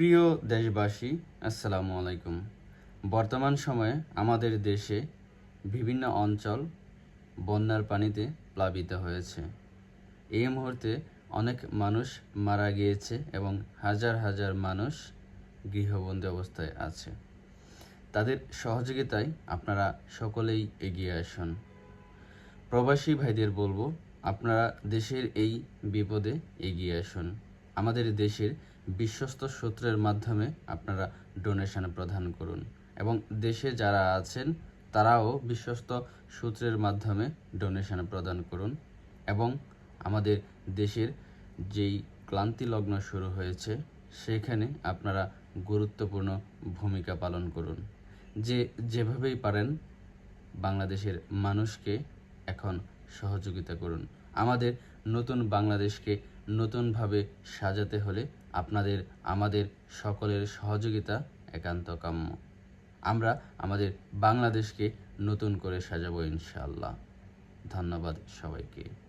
প্রিয় দেশবাসী, আসসালামু আলাইকুম। বর্তমান সময়ে আমাদের দেশে বিভিন্ন অঞ্চল বন্যার পানিতে প্লাবিত হয়েছে। এই মুহূর্তে অনেক মানুষ মারা গিয়েছে এবং হাজার হাজার মানুষ গৃহবন্দী অবস্থায় আছে। তাদের সহযোগিতায় আপনারা সকলেই এগিয়ে আসুন। প্রবাসী ভাইদের বলব, আপনারা দেশের এই বিপদে এগিয়ে আসুন। আমাদের দেশের বিশ্বস্ত সূত্রের মাধ্যমে আপনারা ডোনেশন প্রদান করুন। এবং দেশে যারা আছেন, তারাও বিশ্বস্ত সূত্রের মাধ্যমে ডোনেশন প্রদান করুন। এবং আমাদের দেশের যেই ক্লান্তি লগ্ন শুরু হয়েছে, সেখানে আপনারা গুরুত্বপূর্ণ ভূমিকা পালন করুন। যে, যেভাবেই পারেন, বাংলাদেশের মানুষকে এখন সহযোগিতা করুন। আমাদের নতুন বাংলাদেশকে নতুনভাবে সাজাতে হলে আপনাদের, আমাদের সকলের সহযোগিতা একান্ত কাম্য। আমরা আমাদের বাংলাদেশকে নতুন করে সাজাবো ইনশাআল্লাহ। ধন্যবাদ সবাইকে।